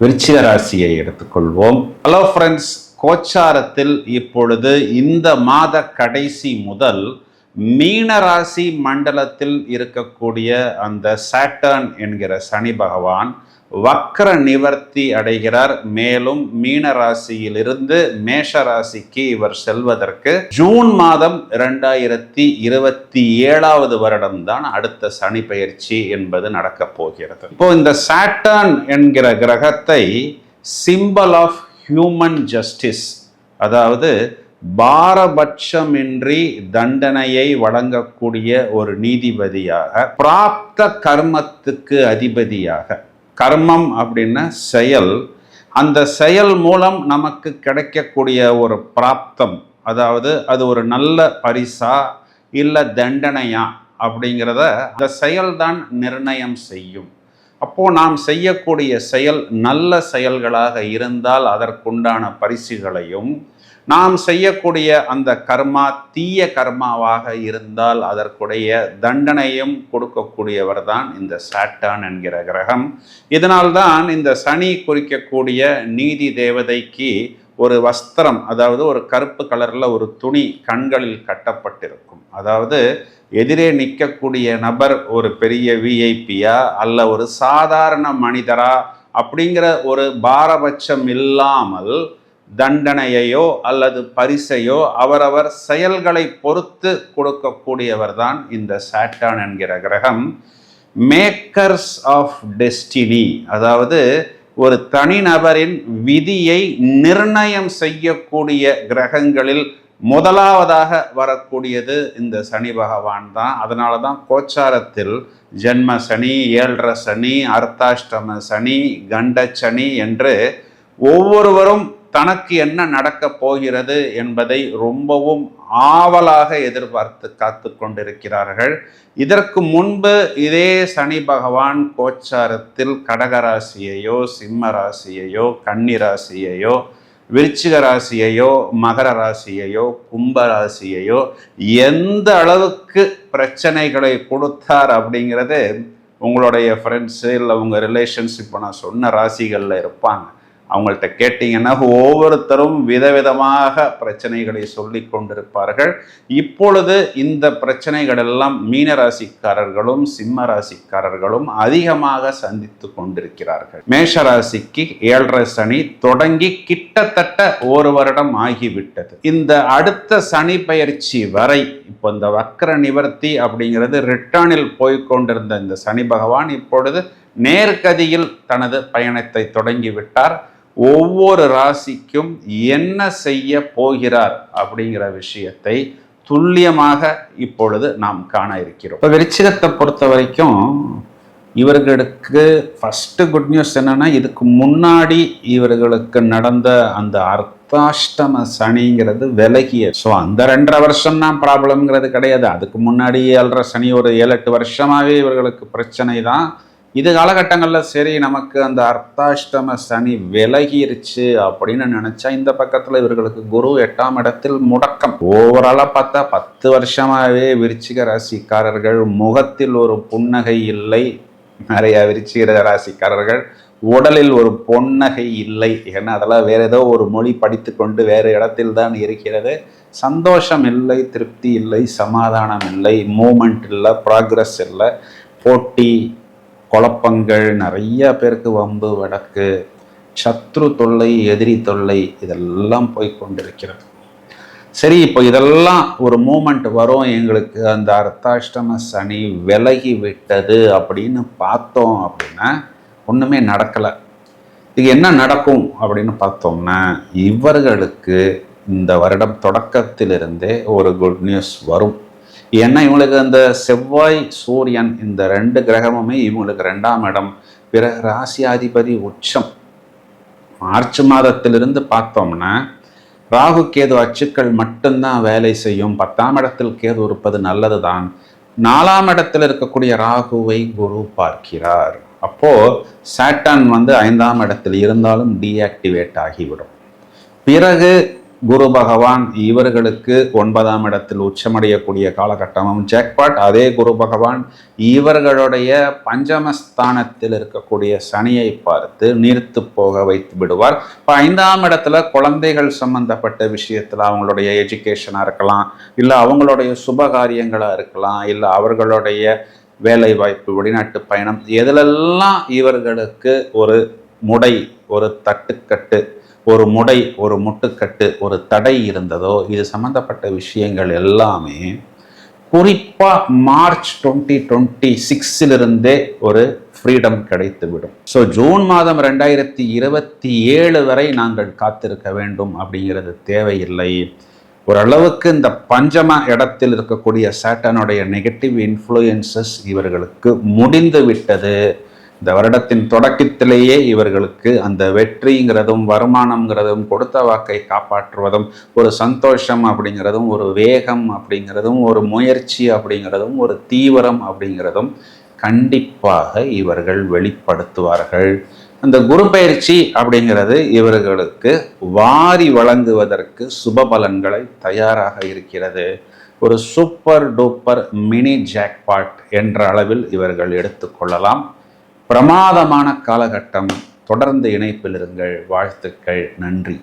விருச்சிக ராசியை எடுத்துக்கொள்வோம். ஹலோ ஃப்ரெண்ட்ஸ் கோச்சாரத்தில் இப்பொழுது இந்த மாத கடைசி முதல் மீன ராசி மண்டலத்தில் இருக்கக்கூடிய அந்த சாட்டர்ன் என்கிற சனி பகவான் வக்ர நிவர்த்தி அடைகிறார். மேலும் மீன ராசியிலிருந்து மேஷ ராசிக்கு இவர் செல்வதற்கு ஜூன் மாதம் இரண்டாயிரத்தி இருபத்தி ஏழாவது வருடம் தான் அடுத்த சனி பயிற்சி என்பது நடக்கப் போகிறது. இப்போ இந்த சாட்டர்ன் என்கிற கிரகத்தை சிம்பல் ஆஃப் ஹியூமன் ஜஸ்டிஸ் அதாவது பாரபட்சமின்றி தண்டனையை வழங்கக்கூடிய ஒரு நீதிபதியாக பிராப்த கர்மத்துக்கு அதிபதியாக கர்மம் அப்படின்னா செயல். அந்த செயல் மூலம் நமக்கு கிடைக்கக்கூடிய ஒரு பிராப்தம். அதாவது அது ஒரு நல்ல பரிசா இல்லை தண்டனையா அப்படிங்கிறத அந்த செயல்தான் நிர்ணயம் செய்யும். அப்போது நாம் செய்யக்கூடிய செயல் நல்ல செயல்களாக இருந்தால் அதற்குண்டான பரிசுகளையும் நாம் செய்யக்கூடிய அந்த கர்மா தீய கர்மாவாக இருந்தால் அதற்குடைய தண்டனையும் கொடுக்கக்கூடியவர் தான் இந்த சாட்டான் என்கிற கிரகம். இதனால்தான் இந்த சனி குறிக்கக்கூடிய நீதி தேவதைக்கு ஒரு வஸ்திரம் அதாவது ஒரு கருப்பு கலரில் ஒரு துணி கண்களில் கட்டப்பட்டிருக்கும். அதாவது எதிரே நிற்கக்கூடிய நபர் ஒரு பெரிய விஐபியா அல்ல ஒரு சாதாரண மனிதரா அப்படிங்கிற ஒரு பாரபட்சம் இல்லாமல் தண்டனையையோ அல்லது பரிசையோ அவரவர் செயல்களை பொறுத்து கொடுக்கக்கூடியவர் தான் இந்த சாட்டான் என்கிற கிரகம். மேக்கர்ஸ் ஆஃப் டெஸ்டினி அதாவது ஒரு தனிநபரின் விதியை நிர்ணயம் செய்யக்கூடிய கிரகங்களில் முதலாவதாக வரக்கூடியது இந்த சனி பகவான் தான். அதனால தான் கோச்சாரத்தில் ஜென்ம சனி ஏழரை சனி அர்த்தாஷ்டம சனி கண்ட சனி என்று ஒவ்வொருவரும் தனக்கு என்ன நடக்கப் போகிறது என்பதை ரொம்பவும் ஆவலாக எதிர்பார்த்து காத்து கொண்டிருக்கிறார்கள். இதற்கு முன்பு இதே சனி பகவான் கோச்சாரத்தில் கடகராசியையோ சிம்ம ராசியையோ கன்னி ராசியையோ விருச்சிக ராசியையோ மகர ராசியையோ கும்ப ராசியையோ எந்த அளவுக்கு பிரச்சனைகளை கொடுத்தார் அப்படிங்கிறது உங்களுடைய ஃப்ரெண்ட்ஸு இல்லை உங்கள் ரிலேஷன்ஷிப் நான் சொன்ன ராசிகளில் இருப்பாங்க. அவங்கள்ட்ட கேட்டிங்கன்னா ஒவ்வொருத்தரும் விதவிதமாக பிரச்சனைகளை சொல்லி கொண்டிருப்பார்கள். இப்பொழுது இந்த பிரச்சனைகள் எல்லாம் மீன ராசிக்காரர்களும் சிம்ம ராசிக்காரர்களும் அதிகமாக சந்தித்து கொண்டிருக்கிறார்கள். மேஷ ராசிக்கு ஏழரை சனி தொடங்கி கிட்டத்தட்ட ஒரு வருடம் ஆகிவிட்டது. இந்த அடுத்த சனி பயிற்சி வரை இப்போ இந்த வக்கர நிவர்த்தி அப்படிங்கிறது ரிட்டர்னில் போய்கொண்டிருந்த இந்த சனி பகவான் இப்பொழுது நேர்கதியில் தனது பயணத்தை தொடங்கிவிட்டார் ஒவ்வொரு ராசிக்கும் என்ன செய்ய போகிறார் அப்படிங்கிற விஷயத்தை துல்லியமாக இப்பொழுது நாம் காண இருக்கிறோம். இப்போ விருச்சிகத்தை பொறுத்த வரைக்கும் இவர்களுக்கு ஃபஸ்ட்டு குட் நியூஸ் என்னென்னா இதுக்கு முன்னாடி இவர்களுக்கு நடந்த அந்த அர்த்தாஷ்டம சனிங்கிறது விலகிய ஸோ அந்த ரெண்டரை வருஷம் தான் ப்ராப்ளம்ங்கிறது கிடையாது. அதுக்கு முன்னாடி ஏழரை சனி ஒரு ஏழு எட்டு வருஷமாகவே இவர்களுக்கு பிரச்சனை தான். இது காலகட்டங்களில் சரி நமக்கு அந்த அர்த்தாஷ்டம சனி விலகிருச்சு அப்படின்னு நினச்சா இந்த பக்கத்தில் இவர்களுக்கு குரு எட்டாம் இடத்தில் முடக்கம். ஓவராலாக பார்த்தா பத்து வருஷமாகவே விருச்சிக ராசிக்காரர்கள் முகத்தில் ஒரு புன்னகை இல்லை. நிறைய விருச்சிக ராசிக்காரர்கள் உடலில் ஒரு பொன்னகை இல்லை. ஏன்னா அதெல்லாம் வேற ஏதோ ஒரு மொழி படித்து கொண்டு வேறு இடத்தில் தான் இருக்கிறது. சந்தோஷம் இல்லை திருப்தி இல்லை சமாதானம் இல்லை மூமெண்ட் இல்லை ப்ராக்ரஸ் இல்லை போட்டி குழப்பங்கள் நிறைய பேருக்கு வம்பு வடக்கு சத்ரு தொல்லை எதிரி தொல்லை இதெல்லாம் போய் கொண்டிருக்கிறது. சரி இப்போ இதெல்லாம் ஒரு மூமெண்ட் வரும் எங்களுக்கு அந்த அர்த்தாஷ்டம சனி விலகி விட்டது அப்படின்னு பார்த்தோம் அப்படின்னா ஒன்றுமே நடக்கலை. இது என்ன நடக்கும் அப்படின்னு பார்த்தோம்னா இவர்களுக்கு இந்த வருடம் தொடக்கத்திலிருந்தே ஒரு குட் நியூஸ் வரும். ஏன்னா இவங்களுக்கு அந்த செவ்வாய் சூரியன் இந்த ரெண்டு கிரகமுமே இவங்களுக்கு ரெண்டாம் இடம். பிறகு ராசியாதிபதி உச்சம். மார்ச் மாதத்திலிருந்து பார்த்தோம்னா ராகு கேது அச்சுக்கள் மட்டும்தான் வேலை செய்யும். பத்தாம் இடத்தில் கேது இருப்பது நல்லது தான் நாலாம் இடத்தில் இருக்கக்கூடிய ராகுவை குரு பார்க்கிறார். அப்போது சாட்டான் வந்து ஐந்தாம் இடத்தில் இருந்தாலும் டீஆக்டிவேட் ஆகிவிடும். பிறகு குரு பகவான் இவர்களுக்கு ஒன்பதாம் இடத்தில் உச்சமடையக்கூடிய காலகட்டமும் ஜாக்பாட் அதே குரு பகவான் இவர்களுடைய பஞ்சமஸ்தானத்தில் இருக்கக்கூடிய சனியை பார்த்து நீர்த்து போக வைத்து விடுவார். இப்போ ஐந்தாம் இடத்துல குழந்தைகள் சம்பந்தப்பட்ட விஷயத்தில் அவங்களுடைய எஜுகேஷனாக இருக்கலாம் இல்லை அவங்களுடைய சுப காரியங்களாக இருக்கலாம் இல்லை அவர்களுடைய வேலை வாய்ப்பு வெளிநாட்டு பயணம் எதிலெல்லாம் இவர்களுக்கு ஒரு முடை ஒரு தட்டுக்கட்டு ஒரு முடை ஒரு முட்டுக்கட்டு ஒரு தடை இருந்ததோ இது சம்பந்தப்பட்ட விஷயங்கள் எல்லாமே குறிப்பாக மார்ச் டுவெண்ட்டி டுவெண்ட்டி சிக்ஸிலிருந்தே ஒரு ஃப்ரீடம் கிடைத்துவிடும். ஸோ ஜூன் மாதம் ரெண்டாயிரத்தி இருபத்தி ஏழு வரை நாங்கள் காத்திருக்க வேண்டும் அப்படிங்கிறது தேவையில்லை. ஓரளவுக்கு இந்த பஞ்சம இடத்தில் இருக்கக்கூடிய சேட்டனுடைய நெகட்டிவ் இன்ஃப்ளூயன்சஸ் இவர்களுக்கு முடிந்து விட்டது இந்த வருடத்தின் தொடக்கத்திலேயே இவர்களுக்கு அந்த வெற்றிங்கிறதும் வருமானம்ங்கிறதும் கொடுத்த வாக்கை காப்பாற்றுவதும் ஒரு சந்தோஷம் அப்படிங்கிறதும் ஒரு வேகம் அப்படிங்கிறதும் ஒரு முயற்சி அப்படிங்கிறதும் ஒரு தீவிரம் அப்படிங்கிறதும் கண்டிப்பாக இவர்கள் வெளிப்படுத்துவார்கள். அந்த குரு பயிற்சி அப்படிங்கிறது இவர்களுக்கு வாரி வழங்குவதற்கு சுப பலன்களை தயாராக இருக்கிறது. ஒரு சூப்பர் டூப்பர் மினி ஜாக்பாட் என்ற அளவில் இவர்கள் எடுத்துக்கொள்ளலாம் பிரமாதமான காலகட்டம். தொடர்ந்து இணைப்பில் இருங்கள். வாழ்த்துக்கள். நன்றி.